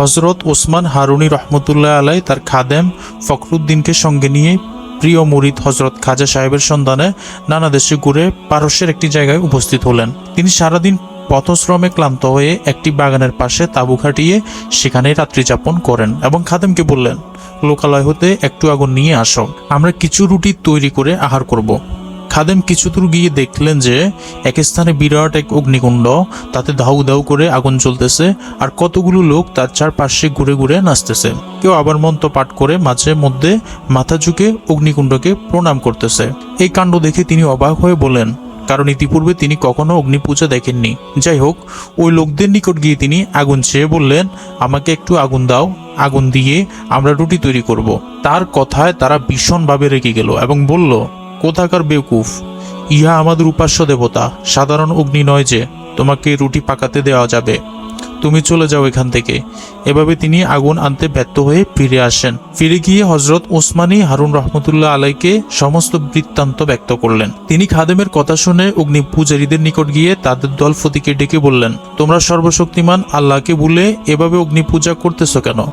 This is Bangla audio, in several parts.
হজরত ওসমান হারুনি রহমতুল্লাহ আলাই তার খাদেম ফখরুদ্দিনকে সঙ্গে নিয়ে প্রিয় মুরিদ হজরত খাজা সাহেবের সন্ধানে নানা দেশে ঘুরে পারস্যের একটি জায়গায় উপস্থিত হলেন তিনি সারাদিন পথশ্রমে ক্লান্ত হয়ে একটি বাগানের পাশে তাঁবু খাটিয়ে সেখানে রাত্রি যাপন করেন এবং খাদেমকে বললেন, লোকালয় হতে একটু আগুন নিয়ে আসো, আমরা কিছু রুটি তৈরি করে আহার করব। খাদেম কিছু দূর গিয়ে দেখলেন যে এক স্থানে বিরাট এক অগ্নিকুণ্ড, তাতে ধাউ ধাউ করে আগুন চলতেছে আর কতগুলো লোক তার চারপাশে ঘুরে ঘুরে নাচতেছে। কেউ আবার মন্ত্র পাঠ করে মাঝে মধ্যে মাথা ঝুঁকে অগ্নিকুণ্ডকে প্রণাম করতেছে। এই কাণ্ড দেখে তিনি অবাক হয়ে বলেন কারণ ইতিপূর্বে তিনি কখনো অগ্নি পূজা দেখেননি। যাই হোক, ওই লোকদের নিকট গিয়ে তিনি আগুন চেয়ে বললেন, আমাকে একটু আগুন দাও, আগুন দিয়ে আমরা রুটি তৈরি করব। তার কথায় তারা ভীষণভাবে রেগে গেল এবং বলল কোথাকার বেউকুফ ইহা আমাদের উপাস্য দেবতা। সাধারণ অগ্নি নয় যে, তোমাকে রুটি পাকাতে দেওয়া যাবে। তুমি চলে যাও এখান থেকে। এভাবে তিনি আগুন আনতে ব্যর্থ হয়ে ফিরে আসেন। ফিরে গিয়ে হজরত ওসমানী হারুন রহমতুল্লাহ আলাইকে সমস্ত বৃত্তান্ত ব্যক্ত করলেন। তিনি খাদেমের কথা শুনে অগ্নি পূজারীদের নিকট গিয়ে তাদের দলপতিকে ডেকে বললেন, তোমরা সর্বশক্তিমান আল্লাহকে ভুলে এভাবে অগ্নি পূজা করতেছো কেন?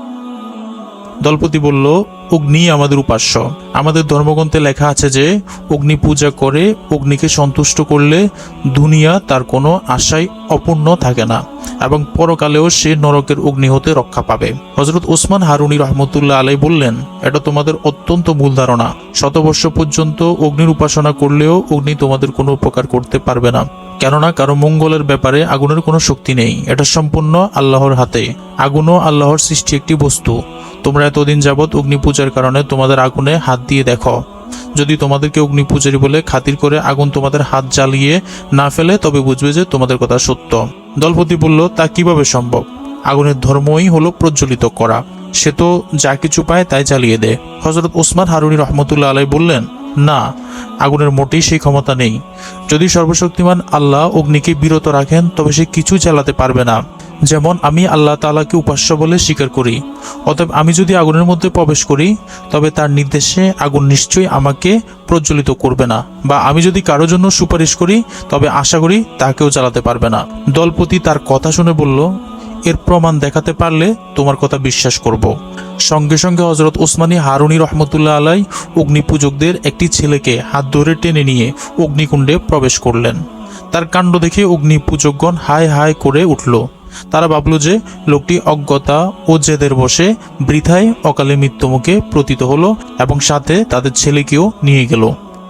দলপতি বলল অগ্নি আমাদের উপাস্য। আমাদের ধর্মগ্রন্থে লেখা আছে যে, অগ্নি পূজা করে অগ্নিকে সন্তুষ্ট করলে দুনিয়া তার কোনো আশায় অপূর্ণ থাকে না এবং পরকালেও সে নরকের অগ্নি হতে রক্ষা পাবে। হজরত ওসমান হারুনি রহমতুল্লাহ আলাই বললেন, এটা তোমাদের অত্যন্ত মূল ধারণা। শতবর্ষ পর্যন্ত অগ্নির উপাসনা করলেও অগ্নি তোমাদের কোনো উপকার করতে পারবে না। কেননা কারও মঙ্গলের ব্যাপারে আগুনের কোনো শক্তি নেই। এটা সম্পূর্ণ আল্লাহর হাতে। আগুনও আল্লাহর সৃষ্টি একটি বস্তু। তোমরা এতদিন যাবৎ অগ্নি পূজার কারণে তোমাদের আগুনে হাত দিয়ে দেখো। যদি তোমাদেরকে অগ্নি পূজারী বলে খাতির করে আগুন তোমাদের হাত জ্বালিয়ে না ফেলে, তবে বুঝবে যে তোমাদের কথা সত্য। দলপতি বলল, তা কীভাবে সম্ভব? আগুনের ধর্মই হলো প্রজ্বলিত করা। সে তো যা কিছু পায় তাই জ্বালিয়ে দেয়। হজরত ওসমান হারুনি রহমতুল্লাহ আলাই বললেন না, আগুনের মোটেই সেই ক্ষমতা নেই। যদি সর্বশক্তিমান আল্লাহ অগ্নিকে বিরত রাখেন, তবে সে কিছু চালাতে পারবে না। যেমন আমি আল্লাহ তাআলাকে উপাস্য বলে স্বীকার করি, অতএব আমি যদি আগুনের মধ্যে প্রবেশ করি, তবে তার নির্দেশে আগুন নিশ্চয়ই আমাকে প্রজ্বলিত করবে না, বা আমি যদি কারোর জন্য সুপারিশ করি, তবে আশা করি তাকেও চালাতে পারবে না। দলপতি তার কথা শুনে বলল, এর প্রমাণ দেখাতে পারলে তোমার কথা বিশ্বাস করব। সঙ্গে সঙ্গে হজরত ওসমানী হারুনি রহমতুল্লাহ আলাই অগ্নিপূজকদের একটি ছেলেকে হাত ধরে টেনে নিয়ে অগ্নিকুণ্ডে প্রবেশ করলেন। তার কাণ্ড দেখে অগ্নিপূজকগণ হায় হায় করে উঠল। তারা ভাবল যে লোকটি অজ্ঞতা ও জেদের বসে বৃথায় অকালে মৃত্যুমুখে প্রতীত হলো এবং সাথে তাদের ছেলেকেও নিয়ে গেল।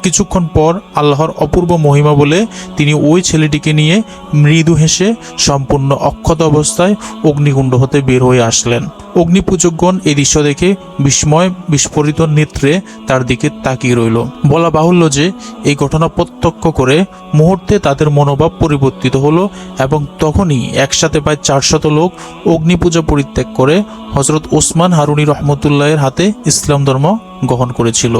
কিছুক্ষণ পর আল্লাহর অপূর্ব মহিমা বলে তিনি ওই ছেলেটিকে নিয়ে মৃদু হেসে সম্পূর্ণ অক্ষত অবস্থায় অগ্নিকুণ্ড হতে বের হয়ে আসলেন। অগ্নিপূজকগণ এই দৃশ্য দেখে বিস্ময় বিস্ফোরিত নেত্রে তার দিকে তাকিয়ে রইল। বলা বাহুল্য যে এই ঘটনা প্রত্যক্ষ করে মুহূর্তে তাদের মনোভাব পরিবর্তিত হলো এবং তখনই একসাথে প্রায় চারশত লোক অগ্নিপূজা পরিত্যাগ করে হজরত ওসমান হারুনি রহমতুল্লাহের হাতে ইসলাম ধর্ম গ্রহণ করেছিল।